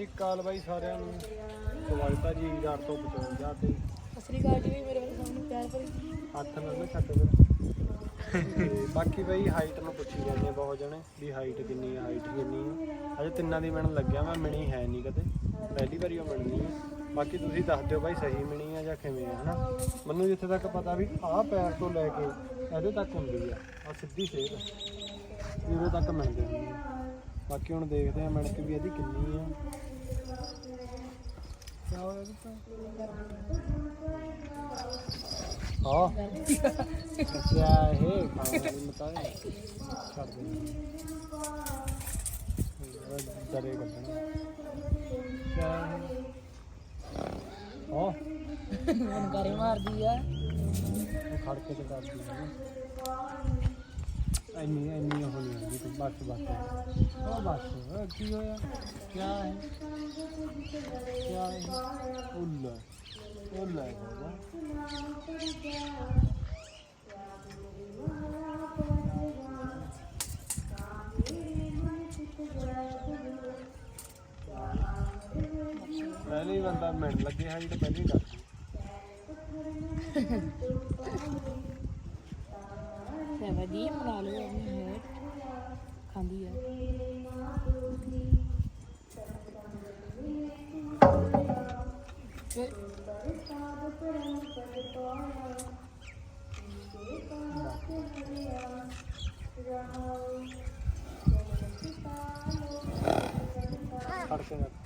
ਸ਼੍ਰੀ ਅਕਾਲ ਬਾਈ ਸਾਰਿਆਂ ਨੂੰ ਸਵਾਗਤ ਜੀ 855 ਤੇ ਸਤਿ ਸ੍ਰੀ ਅਕਾਲ ਜੀ ਮੇਰੇ ਵੱਲੋਂ ਤੁਹਾਨੂੰ ਪਿਆਰ ਭਰੀ ਹੱਥ ਨਾਲ ਨਾ ਛੱਡ ਤੇ ਬਾਕੀ ਬਾਈ ਹਾਈਟ ਨੂੰ ਪੁੱਛੀ ਜਾਂਦੇ ਆ ਬਹੁਤ ਜਣੇ ਵੀ ਹਾਈਟ ਕਿੰਨੀ ਆ ਹਾਈਟ ਕਿੰਨੀ ਆ। ਅਜੇ ਤਿੰਨਾਂ ਦੀ ਮਿਲਣ ਲੱਗਿਆ ਮੈਂ ਮਿਣੀ ਹੈ ਨਹੀਂ ਕਦੇ। ਪਹਿਲੀ ਵਾਰੀ ਉਹ ਮਿਲਣੀ ਆ। ਬਾਕੀ ਤੁਸੀਂ ਦੱਸ ਦਿਓ ਬਾਈ ਸਹੀ ਮਿਣੀ ਆ ਜਾਂ ਕਿਵੇਂ ਆ ਹਨਾ? ਮੈਨੂੰ ਜਿੱਥੇ ਤੱਕ ਪਤਾ ਵੀ ਆਹ ਪੈਰ ਤੋਂ ਲੈ ਕੇ ਇਹਦੇ ਤੱਕ ਹੁੰਦੀ ਆ। ਆ ਸਿੱਧੀ ਸੇਧ ਇਹਦੇ ਤੱਕ ਮਿਲਦੇ ਹੁੰਦੇ ਆ। ਬਾਕੀ ਹੁਣ ਦੇਖਦੇ ਆ ਮਿਣ ਕੇ ਵੀ ਇਹਦੀ ਕਿੰਨੀ ਆ। हाँ। क्या है? बताए। हाँ। मार दिया। खड़के से तो कर दिया। है ਇੰਨੀ ਉਹ ਨਹੀਂ ਹੁੰਦੀ ਤੂੰ ਬਸ ਬਸ। ਉਹ ਬਸ, ਉਹ ਕੀ ਹੋਇਆ? ਕੀ ਹੈ? ਕੀ ਹੈ? ਉੱਲਾ ਉੱਲਾ ਬਾਬਾ। ਪਹਿਲੇ ਹੀ ਬੰਦਾ ਮਿੰਟ ਲੱਗੇ ਹੈ ਜਿਹੜਾ ਪਹਿਲੇ ਹੀ ਕਰ ਫਿਰ ਖੜ ਕੇ ਰੱਖ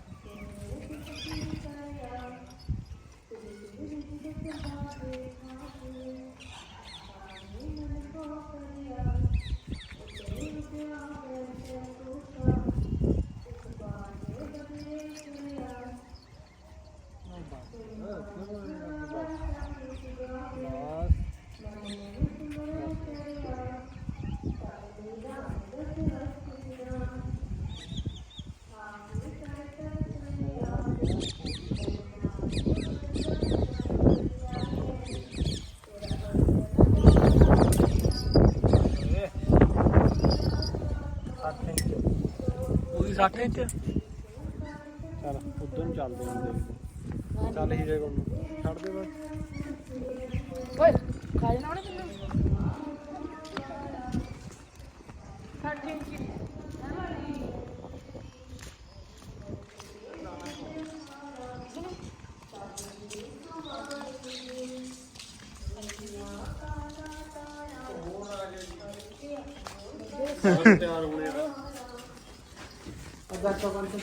ਉਹਦੀ 60 ਇੰਚ ਚੱਲ ਉਧਰ ਨੂੰ ਚੱਲਦੇ ਹਾਂ ਦੇਖਦੇ ਚੱਲ ਹੀਰੇ ਕੋਲ ਨੂੰ ਛੱਡ ਦੇ ਬਸ। ਓਏ ਖਾ ਜਾਣਾ ਉਹਨੇ ਤੈਨੂੰ? ਤਿਆਰ ਹੋਣੇ ਆ ਅੱਧਾ ਕਵਰ ਤੇ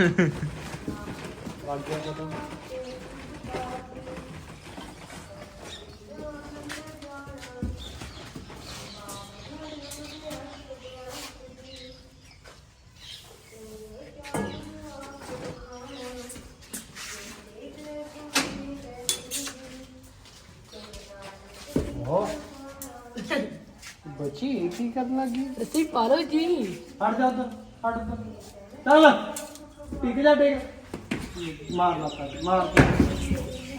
ਲੱਗ ਗਿਆ ਜਦੋਂ ਉਹ ਬੱਚੀ ਇਹ ਕੀ ਕਰਨ ਲੱਗੀ ਰੱਸੀ ਪਾ ਲਓ ਟਿਕ ਜਾ ਟਿਕ ਮਾਰ ਲਾ ਕਰ ਮਾਰ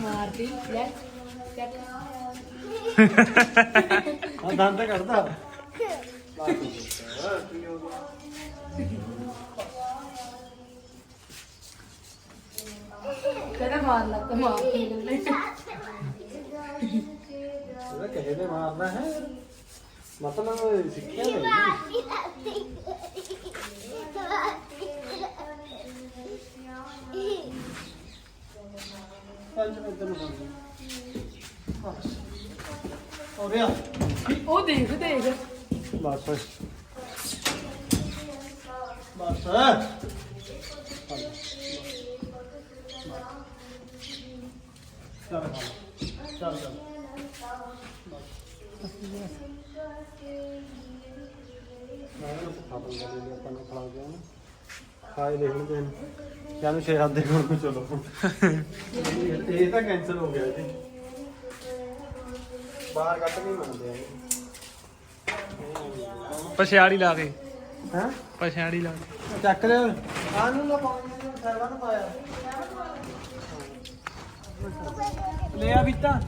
ਮਾਰਦੀ ਲੈ। ਚੱਕ ਆ ਦੰਦ ਕੱਢਦਾ। ਕਹਿੰਦਾ ਮਾਰ ਲਾ ਤੇ ਮਾਰ ਕੇ ਲੈ ਇਹਦਾ ਕਹੇ ਤੇ ਮਾਰਨਾ ਹੈ। ਮਤਲਬ ਸਿੱਖਿਆ ਨਹੀਂ। ਪੰਜ ਮਿੰਟ ਨੂੰ ਬਣ ਹੋ ਗਿਆ ਉਹ ਦੇਖ ਦੇਖ। ਬਸ। ਬਸ। ਚੱਲ ਚੱਲ। ਚੱਲ ਮੈਂ ਨਾ ਖਤਮ ਕਰ ਲਿਆ ਆਪਾਂ ਨੇ ਖਾ ਗਿਆ ਨਾ। ਖਾਏ ਦੇਖ ਲਓ ਤੈਨੂੰ ਕਹਿੰਦੇ ਛੇ ਹੱਥ ਦੇ ਕੋਲ ਨੂੰ ਚਲੋ। ਇਹ ਤਾਂ ਕੈਂਸਲ ਹੋ ਗਿਆ ਜੀ। ਬਾਹਰ ਕੱਟ ਨਹੀਂ ਮੰਨਦੇ ਆ ਪਛਾੜੀ ਲਾ ਕੇ। ਹੈ? ਪਛਾੜੀ ਲਾ ਕੇ। ਚੱਕ ਦੇ ਆ ਨੂੰ ਨਾ ਪਾਉਣੀ ਸਹਿਬਾ ਨੂੰ ਪਾਇਆ। ਲੈ ਆ ਬੀਤਾ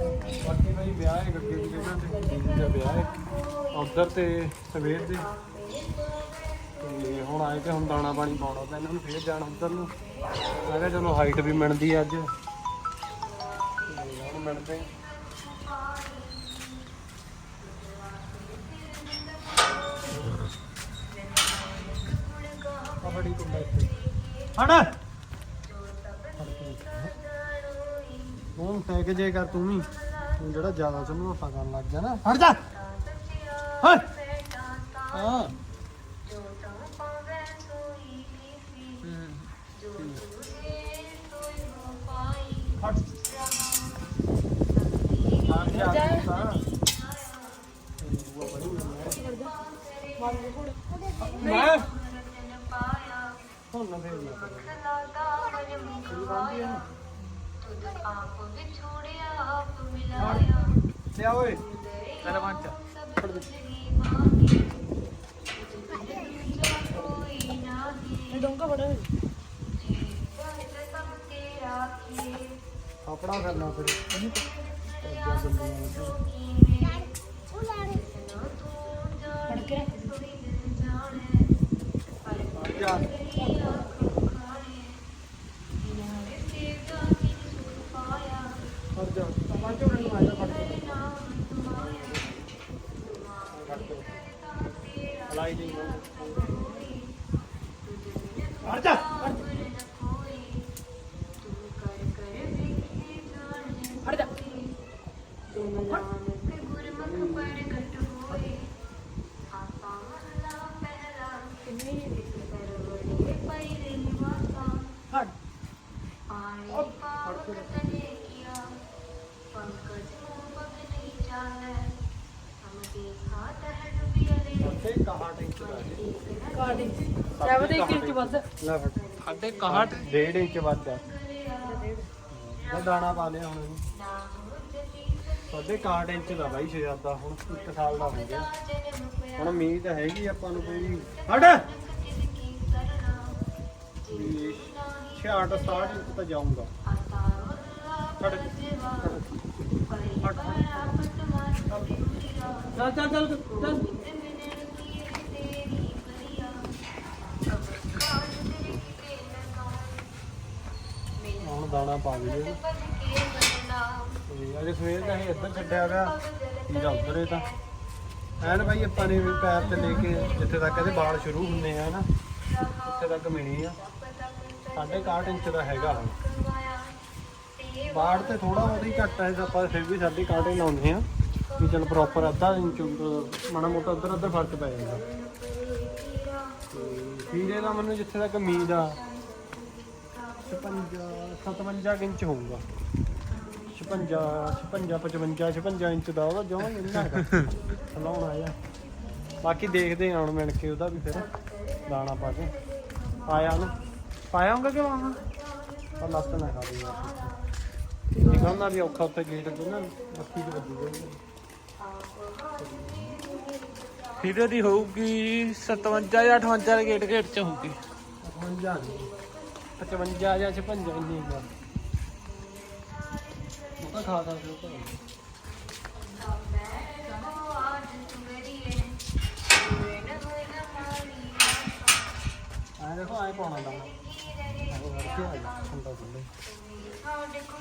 ਬਾਕੀ ਭਾਈ ਵਿਆਹ ਹੈ ਗੱਗੇ ਦੀ ਜਗ੍ਹਾ ਤੇ ਦੀਦੀ ਦਾ ਵਿਆਹ ਹੈ। ਉਧਰ ਤੇ ਸਵੇਰ ਦੇ। ਤੇ ਹੁਣ ਆਏ ਤੇ ਹੁਣ ਦਾਣਾ ਪਾਣੀ ਪਾਉਣਾ ਤਾਂ ਇਹਨਾਂ ਨੂੰ, ਫੇਰ ਜਾਣਾ ਉਧਰ ਨੂੰ। ਮੈਂ ਕਿਹਾ ਚਲੋ ਹਾਈਟ ਵੀ ਮਿਲਦੀ ਹੈ ਅੱਜ। ਤੇ ਹੁਣ ਮਿਲਦੇ ਹਾਂ। ਹਟ! ਹੁਣ ਟੈਕ ਜੇ ਕਰ ਤੂੰ ਵੀ। ਤੂੰ ਜਿਹੜਾ ਜ਼ਿਆਦਾ ਚੰਨੂ ਆਪਾਂ ਕਰਨ ਲੱਗ ਗਿਆ ਨਾ। ਹਟ ਜਾ। ਹਟ ਹਾਂ। ਮੈਂ? ਹੁਣ ਨਾ ਫੇਰ ਨਾ ਕਰੋ। ਲਿਆ ਓਏ ਸਰਪੰਚ ਇਹ ਡੋਂਗਾ ਬੜਾ ਹੈ ਆਪਣਾ ਕਰਨਾ ਫਿਰ ਫੜ ਕੇ ਰੱਖ ਜਾ ਹਟ ਜਾ ਪੰਜ ਮਿੰਟ ਨੂੰ ਆਇਆ ਫੜ ਕੇ ਹਲਾਈ ਨਹੀਂ ਹਟ ਜਾ ਫੜ ਜਾ ਹਟ ਉੱਥੇ 61 ਇੰਚ ਸਾਡੇ 61 ਡੇਢ ਇੰਚ ਵੱਧ ਆ ਇਹ ਦਾਣਾ ਪਾ ਲਿਆ ਹੁਣ ਸਾਢੇ 61 ਇੰਚ ਦਾ ਬਾਈ ਸ਼ਹਿਜ਼ਾਦਾ ਹੁਣ 1 ਸਾਲ ਦਾ ਹੋ ਗਿਆ। ਹੁਣ ਉਮੀਦ ਹੈਗੀ ਆਪਾਂ ਨੂੰ ਕੋਈ। ਹਟ! 66 60 ਇੰਚ ਤਾਂ ਜਾਊਂਗਾ। ਹਟ। ਹਟ। ਚੱਲ ਚੱਲ ਚੱਲ ਚੱਲ। ਹੁਣ ਦਾਣਾ ਪਾ ਲਈਏ ਅਜੇ ਸਵੇਰ ਦਾ ਅਸੀਂ ਇੱਧਰ ਛੱਡਿਆ ਗਿਆ ਇਹਦਾ ਉੱਧਰ ਇਹ ਤਾਂ? ਐਨ ਭਾਈ ਆਪਾਂ ਨੇ ਵੀ ਪੈਰ ਤੇ ਲੈ ਕੇ ਜਿੱਥੇ ਤੱਕ ਇਹਦੇ ਵਾਲ ਸ਼ੁਰੂ ਹੁੰਦੇ ਆ ਹਨਾ ਉੱਥੇ ਤੱਕ ਮਿਣੀ ਆ। ਸਾਢੇ 61 ਇੰਚ ਦਾ ਹੈਗਾ। ਹੁਣ ਬਾੜ ਤੇ ਥੋੜਾ ਬਹੁਤਾ ਹੀ ਘੱਟ ਹੈ ਆਪਾਂ ਫਿਰ ਵੀ ਸਾਢੇ 61 ਹੀ ਲਾਉਂਦੇ ਆ। ਵੀ ਚਲ ਪ੍ਰੋਪਰ ਅੱਧਾ ਇੰਚ ਉੱਪਰ ਮਾੜਾ ਮੋਟਾ ਉੱਧਰ ਉੱਧਰ ਫ਼ਰਕ ਪੈ ਜਾਂਦਾ। ਤੇ ਹੀਰੇ ਦਾ ਮੈਨੂੰ ਜਿੱਥੇ ਤੱਕ ਉਮੀਦ ਆ 56 57 ਇੰਚ ਹੋਊਗਾ। 56 56 55 56 ਇੰਚ ਦਾ ਉਹਦਾ ਜਮਾਂ ਹੀ ਇੰਨਾ ਹੈਗਾ। ਹਲਾਉਣਾ ਆ। ਬਾਕੀ ਦੇਖਦੇ ਹਾਂ ਹੁਣ ਮਿਲ ਕੇ ਉਹਦਾ ਵੀ ਫਿਰ ਦਾਣਾ ਪਾ ਕੇ। ਆਇਆ ਉਹਨੂੰ? ਪਾਇਆ ਹੋਊਗਾ ਕਿ ਮਾਮਾ ਪਰ ਲੱਤ ਨਾ ਖਾ ਦੇ ਯਾਰ। ਨਿਕਲਣਾ ਵੀ ਔਖਾ ਉੱਥੇ ਗੇਟ ਤੇ ਨਾ ਅੱਖੀ ਚ ਵੱਜੀ ਜਾਊਗੀ। ਵੀਡੀਓ ਦੀ ਹੋਊਗੀ 57 ਜਾਂ 58 ਦੇ ਗੇਟ ਗੇਟ ਚ ਹੋਊਗੀ। 55 ਨਹੀਂ 55 ਜਾਂ 56 ਇੰਨੀ ਦਾ ਉਹ ਤਾਂ ਖਾ ਸਕਦੇ ਹੋ ਭਾਈ ਆਏ ਦੇਖੋ ਆਏ ਪਾਉਣਾ ਦਾਣਾ ਆਏ ਵਰਕੇ ਆ ਜਾ ਠੰਡਾ ਠੰਡਾ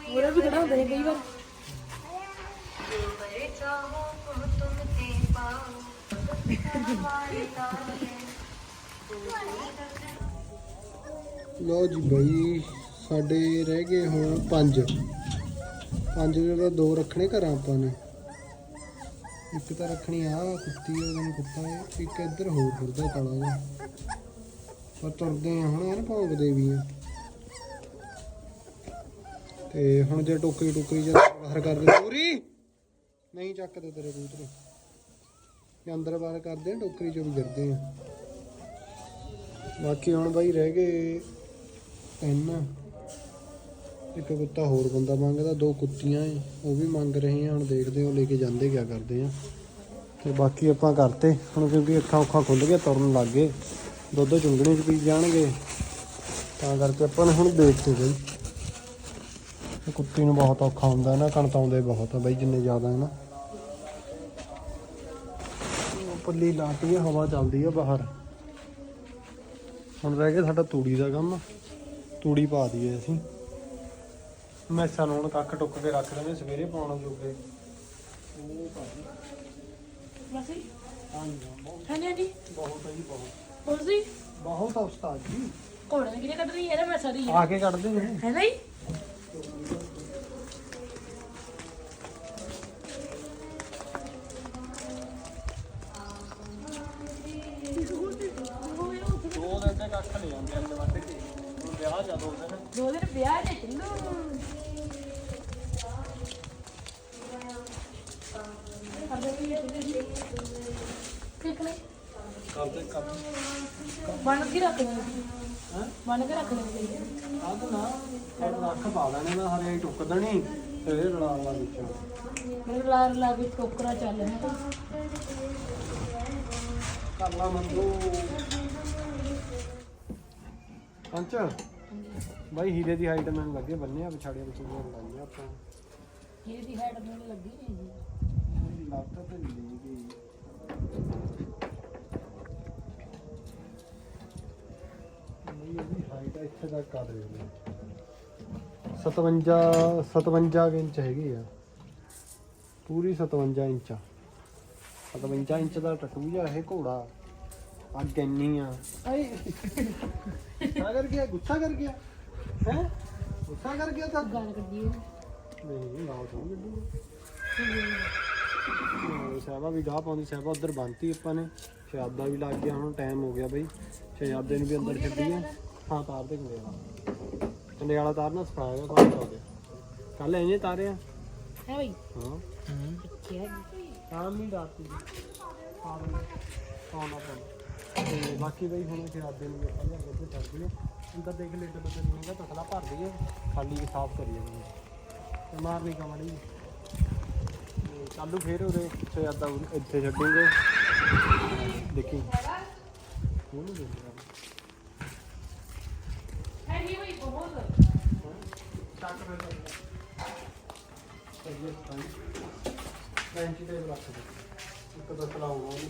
ਉਹਰੇ ਵੀ ਹੁੰਦਾ ਹੈ ਕਈ ਵਾਰ। ਲਓ ਜੀ ਬਈ, ਸਾਡੇ ਰਹਿ ਗਏ ਹੁਣ ਪੰਜ। ਪੰਜ ਜਿਹੜਾ ਦੋ ਰੱਖਣੇ ਘਰਾਂ ਆਪਾਂ ਨੇ। ਇੱਕ ਤਾਂ ਰੱਖਣੀ ਆ, ਕੁੱਤੀ ਉਹਦੇ ਨੂੰ ਕੁੱਤਾ ਹੈ ਇੱਕ ਇੱਧਰ ਹੋਰ ਫਿਰਦਾ ਕਾਲਾ ਜਿਹਾ। ਪਰ ਤੁਰਦੇ ਆ ਹੁਣ ਇਹ ਨਾ ਭੌਂਕਦੇ ਵੀ ਆ। ਤੇ ਹੁਣ ਜੇ ਟੋਕਰੀ ਟੋਕਰੀ ਜੇ ਬਾਹਰ ਕਰ ਪੂਰੀ। ਨਹੀਂ ਚੱਕਦੇ ਤੇਰੇ ਕਬੂਤਰ ਜੇ ਅੰਦਰ ਬਾਹਰ ਕਰਦੇ ਆ, ਟੋਕਰੀ ਚੋਂ ਵੀ ਗਿਰਦੇ ਆ। ਬਾਕੀ ਹੁਣ ਬਾਈ ਰਹਿ ਗਏ ਤਿੰਨ। ਇੱਕ ਕੁੱਤਾ ਹੋਰ ਬੰਦਾ ਮੰਗਦਾ, ਦੋ ਕੁੱਤੀਆਂ ਏ, ਉਹ ਵੀ ਮੰਗ ਰਹੇ ਆ, ਹੁਣ ਦੇਖਦੇ ਹਾਂ ਲੈ ਕੇ ਜਾਂਦੇ ਕਿਆ ਕਰਦੇ ਆ। ਤੇ ਬਾਕੀ ਆਪਾਂ ਕਰਤੇ, ਹੁਣ ਕਿਉਂਕਿ ਅੱਖਾਂ ਉੱਖਾਂ ਖੁੱਲ ਗਏ ਤੁਰਨ ਲੱਗ ਗਏ। ਦੁੱਧ ਚੁੰਗਣੇ ਚ ਪੀ ਜਾਣਗੇ। ਤਾਂ ਕਰਕੇ ਆਪਾਂ ਨੇ ਹੁਣ ਦੇਖਦੇ ਬਈ। ਕੁੱਤੀ ਨੂੰ ਬਹੁਤ ਔਖਾ ਹੁੰਦਾ ਨਾ, ਕਣਤਾਉਂਦੇ ਬਹੁਤ ਆ ਬਈ, ਜਿੰਨੇ ਜ਼ਿਆਦਾ ਹੈ ਨਾ ਉਹ ਪੱਲੀ ਲਾਤੀ ਆ ਹਵਾ ਚੱਲਦੀ ਆ ਬਾਹਰ। ਹੁਣ ਰਹਿ ਗਿਆ ਸਾਡਾ ਤੂੜੀ ਦਾ ਕੰਮ ਤੂੜੀ ਪਾ ਦਈਏ ਅਸੀਂ। ਮੈਸਾਂ ਨੂੰ ਹੁਣ ਕੱਖ ਟੁੱਕ ਕੇ ਰੱਖ ਲੈਣੇ ਸਵੇਰੇ ਪਾਉਣ ਜੋਗੇ। ਉਹ ਪਾ ਦੀ ਬਸ ਜੀ ਹਾਂਜੀ ਹਾਂ, ਬਹੁਤ। ਹਾਂਜੀ ਹਾਂਜੀ। ਬਹੁਤ ਹੈ ਜੀ ਬਹੁਤ। ਹੋਰ ਜੀ? ਬਹੁਤ ਆ ਉਸਤਾਦ ਜੀ। ਨੇ ਕਿਹਨੇ ਕੱਢ ਰਹੀ ਹੈ ਨਾ ਮੈਂ ਸਾਰੀ ਆ। ਕੇ ਕੱਢਦੇ ਨੇ। ਹੈ ਨਾ ਜੀ? ਜਾ ਦੋ ਦਿਨ ਦੋ ਦਿਨ ਵਿਆਹ ਦੇ ਚੱਲੋ ਕਰਦੇ ਵੀ ਨੇ ਕਰਦੇ ਬਣ ਕੇ ਰੱਖ ਲੈਣੇ ਹਾਂ? ਬਣ ਕੇ ਰੱਖ ਲੈਣੇ ਆ ਤਾਂ ਨਾ ਇਹ ਰੱਖ ਪਾ ਲੈਣੇ ਮੈਂ ਹਰੇ ਟੁੱਕ ਦੇਣੀ ਤੇ ਰਲਾ ਲਾ ਵਿੱਚ ਮੇਰੇ ਲਾਰ ਲਾ ਕੇ ਟੋਕਰਾ ਚੱਲ ਰਿਹਾ ਕਰ ਲਾ ਮੰਦੂ। ਪੰਚ ਬਾਈ ਹੀਰੇ ਦੀ ਹਾਈਟ ਮੈਨੂੰ ਲੱਗੇ ਬੰਨੇ ਆ ਵਿਛਾੜੀਆਂ ਵਿਛਾੜੀਆਂ ਲਾਈਆਂ ਆਪਾਂ। ਇਹ ਦੀ ਹੈਡ ਮੈਨੂੰ ਲੱਗੀ ਨਹੀਂ ਜੀ। ਮੇਰੀ ਲੱਤ ਤੇ ਲਈ ਗਈ ਨਹੀਂ ਇਹਦੀ ਹਾਈਟ ਇੱਥੇ ਤੱਕ ਕਰ ਰਹੀ ਹੈ 57 57 ਇੰਚ ਹੈਗੀ ਆ। ਪੂਰੀ 57 ਇੰਚ 57 ਇੰਚ ਦਾ ਟਟੂ ਜਿਹਾ ਇਹ ਘੋੜਾ। ਆ ਗੰਨੀ ਆ। ਆਏ। ਗੁੱਸਾ ਕਰ ਗਿਆ ਗੁੱਸਾ ਕਰ ਗਿਆ। ਹੈ? ਗੁੱਸਾ ਕਰ ਗਿਆ ਤਾਂ। ਗੱਲ ਕਰਦੀ ਹੈ। ਨਹੀਂ ਲਾਓ ਤੋਂ ਗੱਡੀ ਸਹਿਬਾ ਵੀ ਗਾਹ ਪਾਉਂਦੀ ਸਹਿਬਾ ਉਧਰ ਬੰਨਤੀ ਆਪਾਂ ਨੇ। ਸ਼ਹਾਦਾ ਵੀ ਲੱਗ ਗਿਆ ਹੁਣ ਟਾਈਮ ਹੋ ਗਿਆ ਬਈ। ਸ਼ਹਾਦੇ ਨੂੰ ਵੀ ਅੰਦਰ ਛੱਡੀਏ ਹਾਂ ਤਾਰ ਦੇ ਕੰਡੇ ਵਾਲਾ। ਕੰਡੇ ਵਾਲਾ ਤਾਰ ਨਾ ਸਫਾਇਆ ਗਿਆ ਬਾਹਰ ਹੋ ਗਿਆ ਕੱਲ ਇਹਨੇ ਤਾਰਿਆ ਹੈ ਬਈ? ਹਾਂ। ਪਿੱਛੇ ਹੈ ਸ਼ਾਮ ਨਹੀਂ ਨੂੰ ਆਉਣਾ ਪੈਣਾ। ਤੇ ਬਾਕੀ ਬਈ ਹੁਣ ਸ਼ਹਾਦੇ ਨੂੰ ਆਪਾਂ ਲਿਆ ਕੇ ਛੱਡ ਅੰਦਰ ਦੇਖ ਲੇਟ ਬਦਲ ਨਹੀਂ ਹੈਗਾ ਤਸਲਾ ਭਰ ਦਈਏ। ਖਾਲੀ ਸਾਫ਼ ਕਰੀਏ ਉਹਨੂੰ ਤੇ ਮਾਰਨੀ ਕਮੜੀ ਤੇ ਚਾਲੂ ਫੇਰ ਉਰੇ ਸ਼ਹਾਦਾ ਇੱਥੇ ਛੱਡੂਗੇ। ਦੇਖੀ। ਉਹਨੂੰ ਦੇਖ ਹੈ ਜੀ ਬਈ ਬਹੁਤ। ਚੱਕ ਫਿਰ ਸਹੀ ਹੈ। ਫਰੈਂਚ ਤੇ ਰੱਖ ਦੇ। ਇੱਕ ਤਸਲਾ ਹੋਣਾ ਉਹਨੂੰ